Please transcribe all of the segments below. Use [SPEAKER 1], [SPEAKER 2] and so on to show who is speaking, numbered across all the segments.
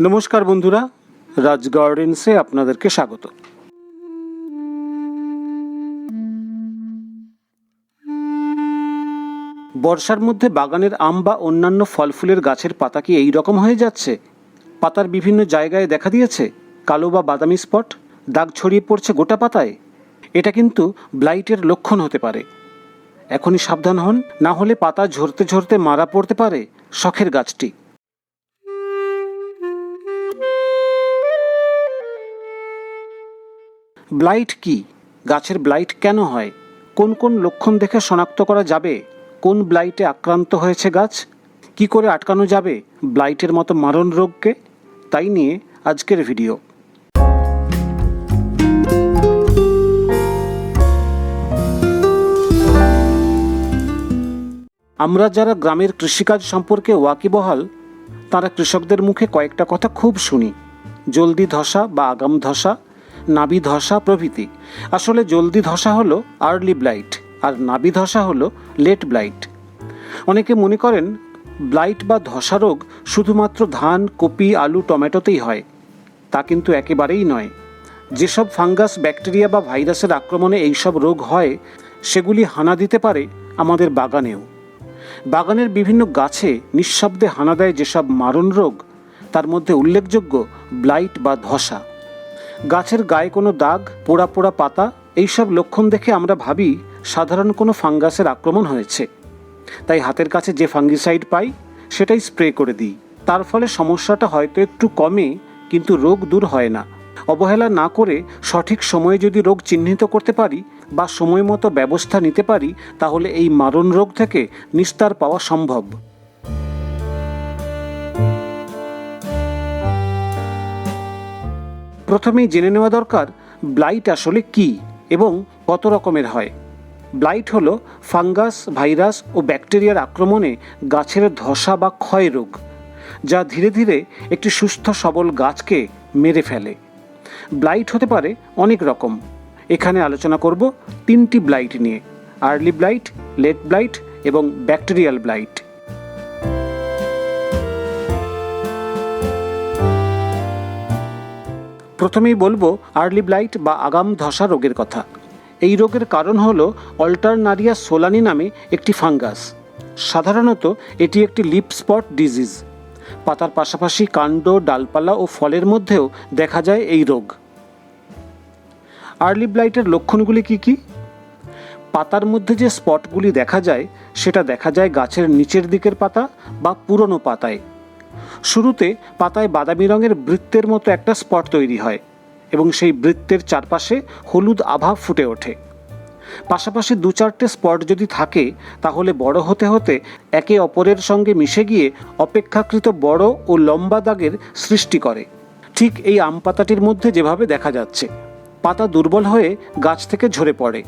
[SPEAKER 1] নমস্কার বন্ধুরা, রাজ গার্ডেন্সে আপনাদেরকে স্বাগত। বর্ষার মধ্যে বাগানের আম বা অন্যান্য ফল ফুলের গাছের পাতা কি এই রকম হয়ে যাচ্ছে? পাতার বিভিন্ন জায়গায় দেখা দিয়েছে, কালো বা বাদামি স্পট, দাগ ছড়িয়ে পড়ছে গোটা পাতায়। এটা কিন্তু ব্লাইটের লক্ষণ হতে পারে। এখনই সাবধান হন, না হলে পাতা ঝরতে ঝরতে মারা পড়তে পারে শখের গাছটি। ব্লাইট কি? গাছের ব্লাইট কেন হয়? কোন কোন লক্ষণ দেখে শনাক্ত করা যাবে? কোন ব্লাইটে আক্রান্ত হয়েছে গাছ? কি করে আটকানো যাবে ব্লাইটের মতো মারণ রোগকে? তাই নিয়ে আজকের ভিডিও। আমরা যারা গ্রামের কৃষিকাজ সম্পর্কে ওয়াকিবহাল, তারা কৃষকদের মুখে কয়েকটা কথা খুব শুনি। জলদি ধসা বা আগাম ধসা নাবি ধসা প্রভৃতি। আসলে জলদি ধসা হলো আর্লি ব্লাইট আর নাবি ধসা হলো লেট ব্লাইট অনেকে মনে করেন ব্লাইট বা ধসা রোগ শুধুমাত্র ধান, কপি, আলু, টমেটোতেই হয়। তা কিন্তু একেবারেই নয়। যেসব ফাঙ্গাস, ব্যাকটেরিয়া বা ভাইরাসের আক্রমণে এইসব রোগ হয়, সেগুলি হানা দিতে পারে আমাদের বাগানেও। বাগানের বিভিন্ন গাছে নিঃশব্দে হানা দেয় যেসব মারণ রোগ, তার মধ্যে উল্লেখযোগ্য ব্লাইট বা ধসা। গাছের গায়ে কোনো দাগ, পোড়া পোড়া পাতা, এইসব লক্ষণ দেখে আমরা ভাবি সাধারণ কোনো ফাঙ্গাসের আক্রমণ হয়েছে। তাই হাতের কাছে যে ফাঙ্গিসাইড পাই, সেটাই স্প্রে করে দিই। তার ফলে সমস্যাটা হয়তো একটু কমে, কিন্তু রোগ দূর হয় না। অবহেলা না করে সঠিক সময়ে যদি রোগ চিহ্নিত করতে পারি বা সময় মতো ব্যবস্থা নিতে পারি, তাহলে এই মারণ রোগ থেকে নিস্তার পাওয়া সম্ভব। প্রথমেই জেনে নেওয়া দরকার, ব্লাইট আসলে কি এবং কত রকমের হয়। ব্লাইট হলো ফাঙ্গাস, ভাইরাস ও ব্যাকটেরিয়ার আক্রমণে গাছের ধসা বা ক্ষয় রোগ, যা ধীরে ধীরে একটি সুস্থ সবল গাছকে মেরে ফেলে। ব্লাইট হতে পারে অনেক রকম। এখানে আলোচনা করব তিনটি ব্লাইট নিয়ে, আর্লি ব্লাইট, লেট ব্লাইট এবং ব্যাকটেরিয়াল ব্লাইট। প্রথমেই বলব আর্লি ব্লাইট বা আগাম ধসা রোগের কথা। এই রোগের কারণ হল অল্টারনারিয়া সোলানি নামে একটি ফাঙ্গাস। সাধারণত এটি একটি লিপ স্পট ডিজিজ। পাতার পাশাপাশি কাণ্ড, ডালপালা ও ফলের মধ্যেও দেখা যায় এই রোগ। আর্লি ব্লাইটের লক্ষণগুলি কি কি? পাতার মধ্যে যে স্পটগুলি দেখা যায়, সেটা দেখা যায় গাছের নিচের দিকের পাতা বা পুরনো পাতায়। শুরুতে পাতায় বাদামি রঙের বৃত্তের মতো একটা স্পট তৈরি হয় এবং সেই বৃত্তের চারপাশে হলুদ আভা ফুটে ওঠে। পাশাপাশি দু চারটে স্পট যদি থাকে, তাহলে বড় হতে হতে একে অপরের সঙ্গে মিশে গিয়ে অপেক্ষাকৃত বড় ও লম্বা দাগের সৃষ্টি করে। ঠিক এই আম পাতাটির মধ্যে যেভাবে দেখা যাচ্ছে, পাতা দুর্বল হয়ে গাছ থেকে ঝরে পড়ে।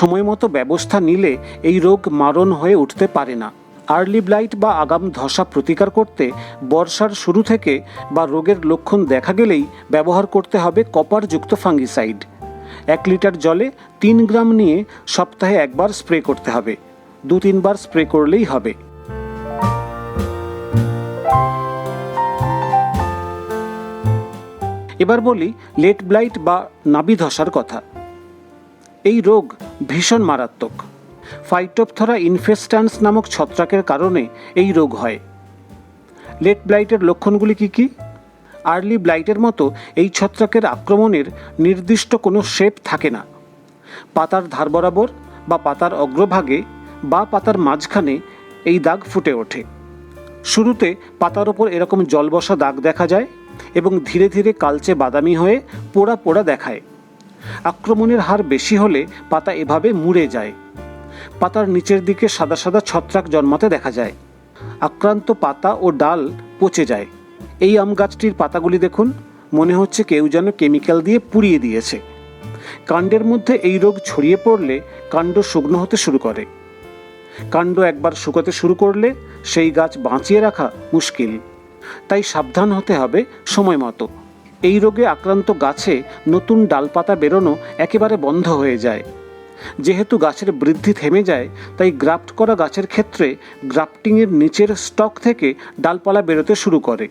[SPEAKER 1] সময় মতো ব্যবস্থা নিলে এই রোগ মারণ হয়ে উঠতে পারে না। আর্লি ব্লাইট বা আগাম ধসা প্রতিকার করতে বর্ষার শুরু থেকে বা রোগের লক্ষণ দেখা গেলেই ব্যবহার করতে হবে কপারযুক্ত ফাঙ্গিসাইড। এক লিটার জলে তিন গ্রাম নিয়ে সপ্তাহে একবার স্প্রে করতে হবে। দু তিনবার স্প্রে করলেই হবে। এবার বলি লেট ব্লাইট বা নাবি ধসার কথা। এই রোগ ভীষণ মারাত্মক। ফাইটোপথরা ইনফেস্টান্স নামক ছত্রাকের কারণে এই রোগ হয়। লেট ব্লাইটের লক্ষণগুলি কি কি? আর্লি ব্লাইটের মতো এই ছত্রাকের আক্রমণের নির্দিষ্ট কোনো শেপ থাকে না। পাতার ধার বরাবর বা পাতার অগ্রভাগে বা পাতার মাঝখানে এই দাগ ফুটে ওঠে। শুরুতে পাতার ওপর এরকম জলবসা দাগ দেখা যায় এবং ধীরে ধীরে কালচে বাদামি হয়ে পোড়া পোড়া দেখায়। আক্রমণের হার বেশি হলে পাতা এভাবে মুড়ে যায়। পাতার নিচের দিকে সাদা সাদা ছত্রাক জন্মাতে দেখা যায়। আক্রান্ত পাতা ও ডাল পচে যায়। এই আম গাছটির পাতাগুলি দেখুন, মনে হচ্ছে কেউ যেন কেমিক্যাল দিয়ে পুড়িয়ে দিয়েছে। কাণ্ডের মধ্যে এই রোগ ছড়িয়ে পড়লে কাণ্ড শুকনো হতে শুরু করে। কাণ্ড একবার শুকোতে শুরু করলে সেই গাছ বাঁচিয়ে রাখা মুশকিল। তাই সাবধান হতে হবে সময় মতো। এই রোগে আক্রান্ত গাছে নতুন ডালপাতা বেরোনো একেবারে বন্ধ হয়ে যায়। যেহেতু গাছের বৃদ্ধি থেমে যায়, তাই গ্রাফট করা গাছের ক্ষেত্রে গ্রাফটিংয়ের নিচের স্টক থেকে ডালপালা বেরোতে শুরু করে,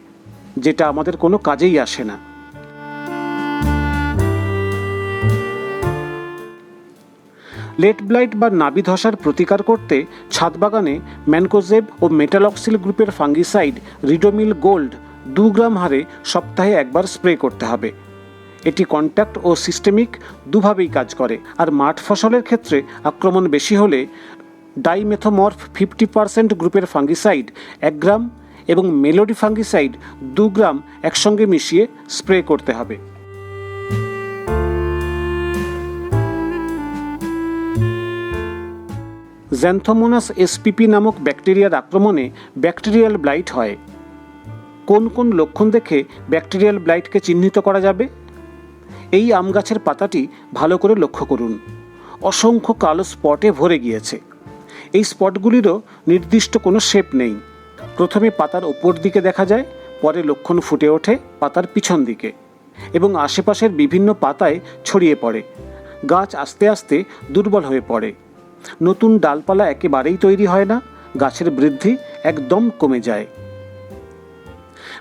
[SPEAKER 1] যেটা আমাদের কোনো কাজেই আসে না। লেট ব্লাইট বা নাবি ধসার প্রতিকার করতে ছাদ বাগানে ম্যানকোজেব ও মেটালক্সিল গ্রুপের ফাঙ্গিসাইড রিডোমিল গোল্ড দু গ্রাম হারে সপ্তাহে একবার স্প্রে করতে হবে। এটি কন্ট্যাক্ট ও সিস্টেমিক দুভাবেই কাজ করে। আর মাঠ ফসলের ক্ষেত্রে আক্রমণ বেশি হলে ডাইমেথোমর্ফ ফিফটি পার্সেন্ট গ্রুপের ফাঙ্গিসাইড এক গ্রাম এবং মেলোডি ফাঙ্গিসাইড দু গ্রাম একসঙ্গে মিশিয়ে স্প্রে করতে হবে। জ্যান্থোমোনাস এসপিপি নামক ব্যাকটেরিয়ার আক্রমণে ব্যাকটেরিয়াল ব্লাইট হয়। কোন কোন লক্ষণ দেখে ব্যাকটেরিয়াল ব্লাইটকে চিহ্নিত করা যাবে? এই আম গাছের পাতাটি ভালো করে লক্ষ্য করুন। অসংখ্য কালো স্পটে ভরে গিয়েছে। এই স্পটগুলিরও নির্দিষ্ট কোনো শেপ নেই। প্রথমে পাতার ওপর দিকে দেখা যায়, পরে লক্ষণ ফুটে ওঠে পাতার পিছন দিকে এবং আশেপাশের বিভিন্ন পাতায় ছড়িয়ে পড়ে। গাছ আস্তে আস্তে দুর্বল হয়ে পড়ে। নতুন ডালপালা একেবারেই তৈরি হয় না। গাছের বৃদ্ধি একদম কমে যায়।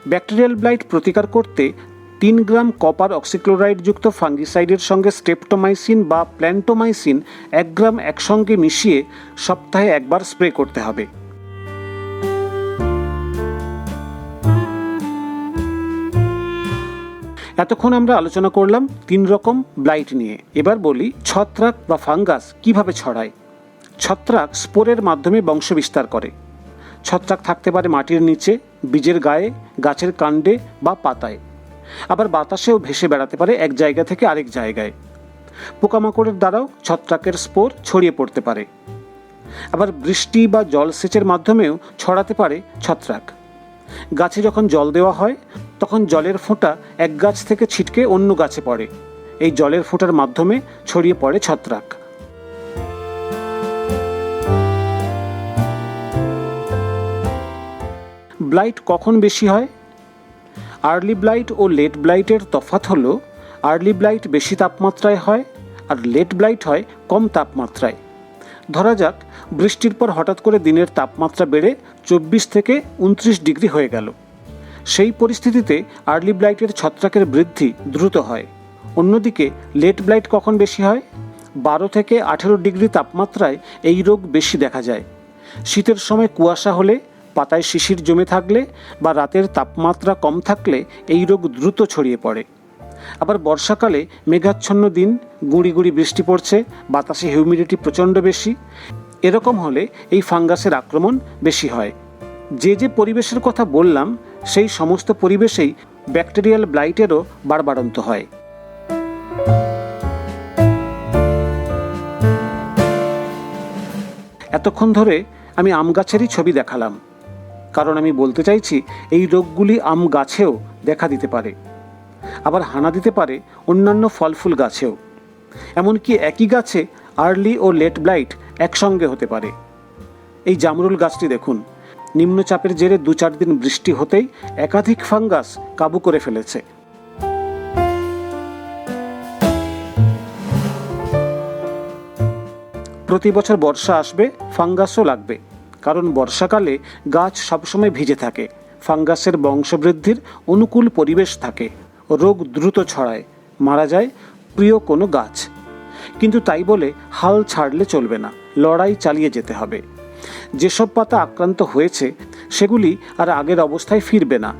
[SPEAKER 1] ব্যাকটেরিয়াল ব্লাইট প্রতিকার করতে তিন গ্রাম কপার অক্সিক্লোরাইড যুক্ত ফাঙ্গিসাইডের সঙ্গে স্টেপটোমাইসিন বা প্ল্যান্টোমাইসিন এক গ্রাম একসঙ্গে মিশিয়ে সপ্তাহে একবার স্প্রে করতে হবে। এতক্ষণ আমরা আলোচনা করলাম তিন রকম ব্লাইট নিয়ে। এবার বলি ছত্রাক বা ফাঙ্গাস কীভাবে ছড়ায়। ছত্রাক স্পোরের মাধ্যমে বংশ বিস্তার করে। ছত্রাক থাকতে পারে মাটির নিচে, বীজের গায়ে, গাছের কাণ্ডে বা পাতায়। আবার বাতাসেও ভেসে বেড়াতে পারে এক জায়গা থেকে আরেক জায়গায়। পোকামাকড়ের দ্বারাও ছত্রাকের স্পোর ছড়িয়ে পড়তে পারে। আবার বৃষ্টি বা জলসেচের মাধ্যমেও ছড়াতে পারে ছত্রাক। গাছে যখন জল দেওয়া হয়, তখন জলের ফোঁটা এক গাছ থেকে ছিটকে অন্য গাছে পড়ে। এই জলের ফোঁটার মাধ্যমে ছড়িয়ে পড়ে ছত্রাক। ব্লাইট কখন বেশি হয়? আর্লি ব্লাইট ও লেট ব্লাইটের তফাৎ হলো আর্লি ব্লাইট বেশি তাপমাত্রায় হয় আর লেট ব্লাইট হয় কম তাপমাত্রায়। ধরা যাক, বৃষ্টির পর হঠাৎ করে দিনের তাপমাত্রা বেড়ে চব্বিশ থেকে উনত্রিশ ডিগ্রি হয়ে গেল। সেই পরিস্থিতিতে আর্লি ব্লাইটের ছত্রাকের বৃদ্ধি দ্রুত হয়। অন্যদিকে লেট ব্লাইট কখন বেশি হয়? বারো থেকে আঠেরো ডিগ্রি তাপমাত্রায় এই রোগ বেশি দেখা যায়। শীতের সময় কুয়াশা হলে পাতায় শিশির জমে থাকলে বা রাতের তাপমাত্রা কম থাকলে এই রোগ দ্রুত ছড়িয়ে পড়ে। আবার বর্ষাকালে মেঘাচ্ছন্ন দিন, গুঁড়ি গুঁড়ি বৃষ্টি পড়ছে, বাতাসে হিউমিডিটি প্রচণ্ড বেশি। এরকম হলে এই ফাঙ্গাসের আক্রমণ বেশি হয়। যে যে পরিবেশের কথা বললাম, সেই সমস্ত পরিবেশেই ব্যাকটেরিয়াল ব্লাইটেরও বাড়বাড়ন্ত হয়। এতক্ষণ ধরে আমি আম গাছেরই ছবি দেখালাম। কারণ আমি বলতে চাইছি, এই রোগগুলি আম গাছেও দেখা দিতে পারে। আবার হানা দিতে পারে অন্যান্য ফল ফুল গাছেও। এমনকি একই গাছে আর্লি ও লেট ব্লাইট একসঙ্গে হতে পারে। এই জামরুল গাছটি দেখুন, নিম্নচাপের জেরে দু চার দিন বৃষ্টি হতেই একাধিক ফাঙ্গাস কাবু করে ফেলেছে। প্রতি বছর বর্ষা আসবে, ফাঙ্গাসও লাগবে। কারণ বর্ষাকালে গাছ সবসময় ভিজে থাকে, ফাঙ্গাসের বংশবৃদ্ধির অনুকূল পরিবেশ থাকে রোগ দ্রুত ছড়ায়, মারা যায় প্রিয় কোনো গাছ। কিন্তু তাই বলে হাল ছাড়লে চলবে না, লড়াই চালিয়ে যেতে হবে। যেসব পাতা আক্রান্ত হয়েছে, সেগুলি আর আগের অবস্থায় ফিরবে না।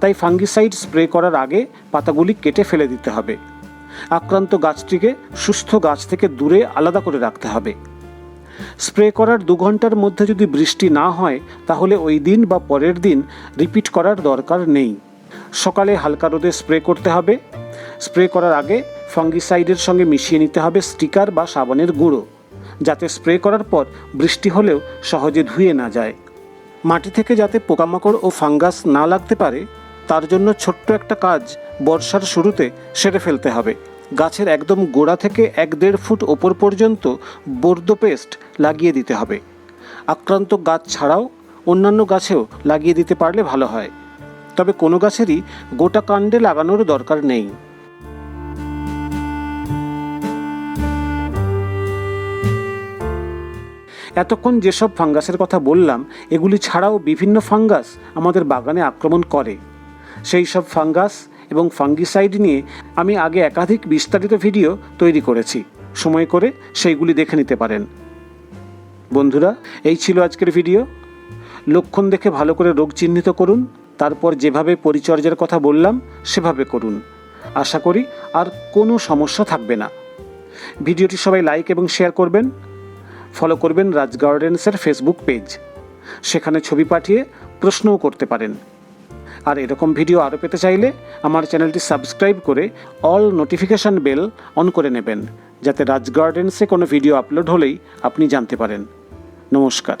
[SPEAKER 1] তাই ফাঙ্গিসাইড স্প্রে করার আগে পাতাগুলি কেটে ফেলে দিতে হবে। আক্রান্ত গাছটিকে সুস্থ গাছ থেকে দূরে আলাদা করে রাখতে হবে। স্প্রে করার দু ঘণ্টার মধ্যে যদি বৃষ্টি না হয়, তাহলে ওই দিন বা পরের দিন রিপিট করার দরকার নেই। সকালে হালকা রোদে স্প্রে করতে হবে। স্প্রে করার আগে ফাঙ্গিসাইডের সঙ্গে মিশিয়ে নিতে হবে স্টিকার বা সাবানের গুঁড়ো, যাতে স্প্রে করার পর বৃষ্টি হলেও সহজে ধুয়ে না যায়। মাটি থেকে যাতে পোকামাকড় ও ফাঙ্গাস না লাগতে পারে, তার জন্য ছোট্ট একটা কাজ বর্ষার শুরুতে সেরে ফেলতে হবে। গাছের একদম গোড়া থেকে এক দেড় ফুট ওপর পর্যন্ত বর্দো পেস্ট লাগিয়ে দিতে হবে। আক্রান্ত গাছ ছাড়াও অন্যান্য গাছেও লাগিয়ে দিতে পারলে ভালো হয়। তবে কোনো গাছেরই গোটা কাণ্ডে লাগানোর দরকার নেই। এতক্ষণ যেসব ফাঙ্গাসের কথা বললাম, এগুলি ছাড়াও বিভিন্ন ফাঙ্গাস আমাদের বাগানে আক্রমণ করে। সেই সব ফাঙ্গাস এবং ফাঙ্গিসাইড নিয়ে আমি আগে একাধিক বিস্তারিত ভিডিও তৈরি করেছি। সময় করে সেইগুলি দেখে নিতে পারেন। বন্ধুরা, এই ছিল আজকের ভিডিও। লক্ষণ দেখে ভালো করে রোগ চিহ্নিত করুন, তারপর যেভাবে পরিচর্যার কথা বললাম, সেভাবে করুন। আশা করি আর কোনো সমস্যা থাকবে না। ভিডিওটি সবাই লাইক এবং শেয়ার করবেন। ফলো করবেন রাজ গার্ডেন্সের ফেসবুক পেজ। সেখানে ছবি পাঠিয়ে প্রশ্নও করতে পারেন। আর এরকম ভিডিও আরও পেতে চাইলে আমার চ্যানেলটি সাবস্ক্রাইব করে অল নোটিফিকেশান বেল অন করে নেবেন, যাতে রাজ গার্ডেন্সে কোনো ভিডিও আপলোড হলেই আপনি জানতে পারেন। নমস্কার।